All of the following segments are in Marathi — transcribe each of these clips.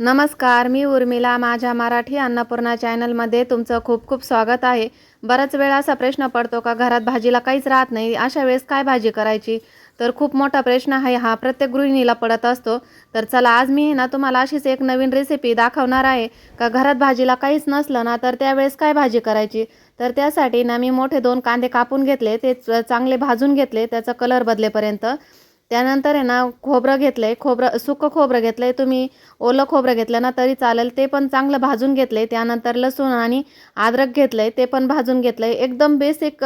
नमस्कार मी उर्मिला. माझ्या मराठी अन्नपूर्णा चॅनलमध्ये तुमचं खूप खूप स्वागत आहे. बराच वेळा असा प्रश्न पडतो का? घरात भाजीला काहीच राहत नाही. अशा वेळेस काय भाजी करायची? तर खूप मोठा प्रश्न आहे हा. प्रत्येक गृहिणीला पडत असतो. तर चला आज मी ना तुम्हाला अशीच एक नवीन रेसिपी दाखवणार आहे. का घरात भाजीला काहीच नसलं ना तर त्यावेळेस काय भाजी करायची? तर त्यासाठी ना मी मोठे दोन कांदे कापून घेतले. ते च- चांगले भाजून घेतले. त्याचा कलर बदलेपर्यंत. त्यानंतर आहे ना खोबरं घेतलं आहे खोबरं सुकं खोबरं घेतलं आहे तुम्ही ओलं खोबरं घेतलं ना तरी चालेल ते पण चांगलं भाजून घेतलं आहे त्यानंतर लसूण आणि अद्रक घेतलं आहे ते पण भाजून घेतलं आहे एकदम बेसिक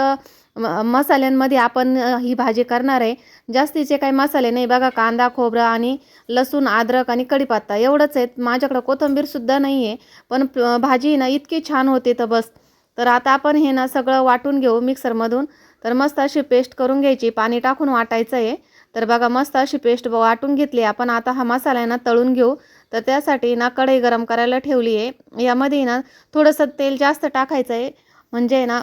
मसाल्यांमध्ये आपण ही भाजी करणार आहे. जास्तीचे काही मसाले नाही बघा कांदा खोबरं आणि लसूण अद्रक आणि कढीपत्ता एवढंच आहे माझ्याकडं कोथिंबीरसुद्धा नाही आहे पण भाजी ना इतकी छान होते तर बस. तर आता आपण हे ना सगळं वाटून घेऊ मिक्सरमधून. तर मस्त अशी पेस्ट करून घ्यायची. पाणी टाकून वाटायचं आहे तर बघा मस्त अशी पेस्ट वाटून घेतली. आपण आता हा मसाला आहे ना तळून घेऊ. तर त्यासाठी ना कढई गरम करायला ठेवली आहे. यामध्ये ना थोडंसं तेल जास्त टाकायचं आहे. म्हणजे ना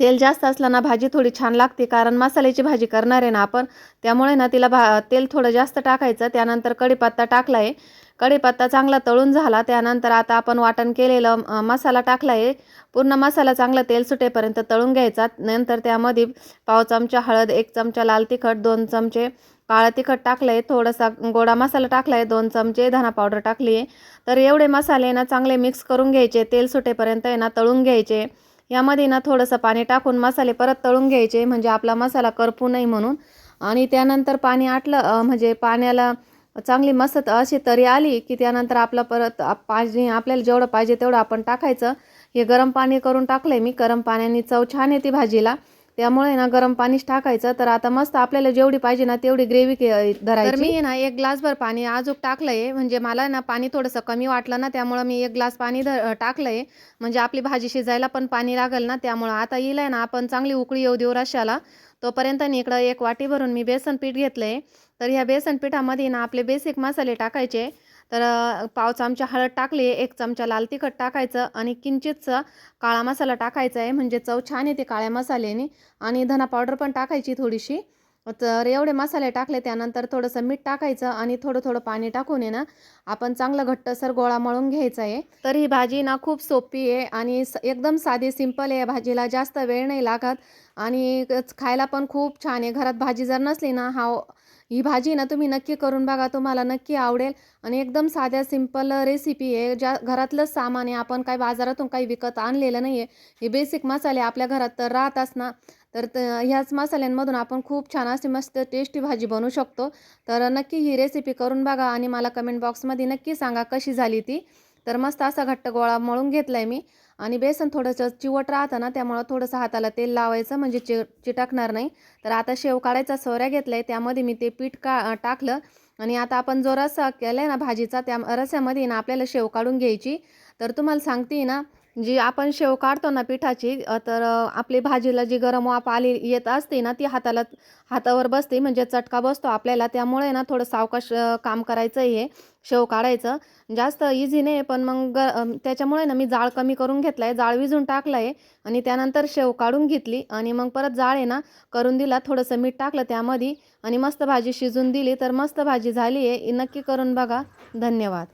तेल जास्त असलं ना भाजी थोडी छान लागते. कारण मसाल्याची भाजी करणार आहे ना आपण. त्यामुळे ना तिला भा तेल थोडं जास्त टाकायचं. त्यानंतर कढीपत्ता टाकला आहे. कढीपत्ता चांगला तळून झाला त्यानंतर आता आपण वाटण केलेलं मसाला टाकला आहे पूर्ण मसाला चांगला तेल सुटेपर्यंत तळून घ्यायचा. नंतर त्यामध्ये पाव चमचा हळद एक चमचा लाल तिखट दोन चमचे काळं तिखट टाकलं आहे थोडासा गोडा मसाला टाकला आहे दोन चमचे धना पावडर टाकली आहे तर एवढे मसाले ना चांगले मिक्स करून घ्यायचे. तेल सुटेपर्यंत आहे ना तळून घ्यायचे. यामध्ये ना थोडंसं पाणी टाकून मसाले परत तळून घ्यायचे. म्हणजे आपला मसाला करपू नाही म्हणून. आणि त्यानंतर पाणी आटलं म्हणजे पाण्याला चांगली मस्त अशी तरी आली की त्यानंतर आपलं परत पाहिजे आपल्याला जेवढं पाहिजे तेवढं आपण टाकायचं. हे गरम पाणी करून टाकलं आहे मी. गरम पाण्याने चव छान येते भाजीला. त्यामुळे ना गरम पाणीच टाकायचं. तर आता मस्त आपल्याला जेवढी पाहिजे ना तेवढी ग्रेव्ही धरायची तर मी ना एक ग्लासभर पाणी आजूक टाकलं आहे म्हणजे मला ना पाणी थोडंसं कमी वाटलं ना त्यामुळं मी एक ग्लास पाणी ध टाकलं आहे म्हणजे आपली भाजी शिजायला पण पाणी लागेल ना त्यामुळं आता येईल आहे ना आपण चांगली उकळी येऊ देऊ रशाला तोपर्यंत ना इकडं एक वाटी भरून मी बेसन पीठ घेतलं आहे तर ह्या बेसन पिठामध्ये ना आपले बेसिक मसाले टाकायचे. तर पाव चमचा हळद टाकली एक चमचा लाल तिखट टाकायचं आणि किंचितचं काळा मसाला टाकायचा आहे म्हणजे चव छान येते काळ्या मसाल्याने आणि धना पावडर पण टाकायची थोडीशी. तर एवढे मसाले टाकले त्यानंतर थोडंसं मीठ टाकायचं आणि थोडं थोडं पाणी टाकून आहे ना आपण चांगलं घट्टसर गोळा मळून घ्यायचा आहे. तर ही भाजी ना खूप सोपी आहे आणि स- एकदम साधी सिंपल आहे. या भाजीला जास्त वेळ नाही लागत आणि खायला पण खूप छान आहे. घरात भाजी जर नसली ना हा ही भाजी ना तुम्ही नक्की करून बघा तुम्हाला नक्की आवडेल. आणि एकदम साध्या सिंपल रेसिपी आहे. ज्या घरातलंच सामान आहे आपण काही बाजारातून काही विकत आणलेलं नाही आहे हे बेसिक मसाले आपल्या घरात तर राहतच ना. तर ह्याच मसाल्यांमधून आपण खूप छान अशी मस्त टेस्टी भाजी बनवू शकतो. तर नक्की ही रेसिपी करून बघा आणि मला कमेंट बॉक्समध्ये नक्की सांगा कशी झाली ती. तर मस्त असा घट्ट गोळा मळून घेतला आहे मी. आणि बेसन थोडंसं चिवट राहतं ना त्यामुळं थोडंसं हाताला तेल लावायचं म्हणजे चि चिटकणार नाही. तर आता शेव काढायचा सोऱ्या घेतला आहे त्यामध्ये मी ते पीठ का टाकलं. आणि आता आपण जो रस्सा केला आहे ना भाजीचा त्या रस्स्यामध्ये ना आपल्याला शेव काढून घ्यायची. तर तुम्हाला सांगते ना जी आपण शेव काढतो ना पिठाची तर आपली भाजीला जी गरम वाफ आली येत असते ना ती हाताला हातावर बसते म्हणजे चटका बसतो आपल्याला. त्यामुळे ना थोडं सावकाश काम करायचं हे शेव काढायचं. जास्त इझी नाही पण मग ग त्याच्यामुळे ना मी जाळ कमी करून घेतला आहे जाळ विजून टाकला आहे आणि त्यानंतर शेव काढून घेतली आणि मग परत जाळ आहे ना करून दिला थोडंसं मीठ टाकलं त्यामध्ये आणि मस्त भाजी शिजून दिली. तर मस्त भाजी झाली आहे. नक्की करून बघा. धन्यवाद.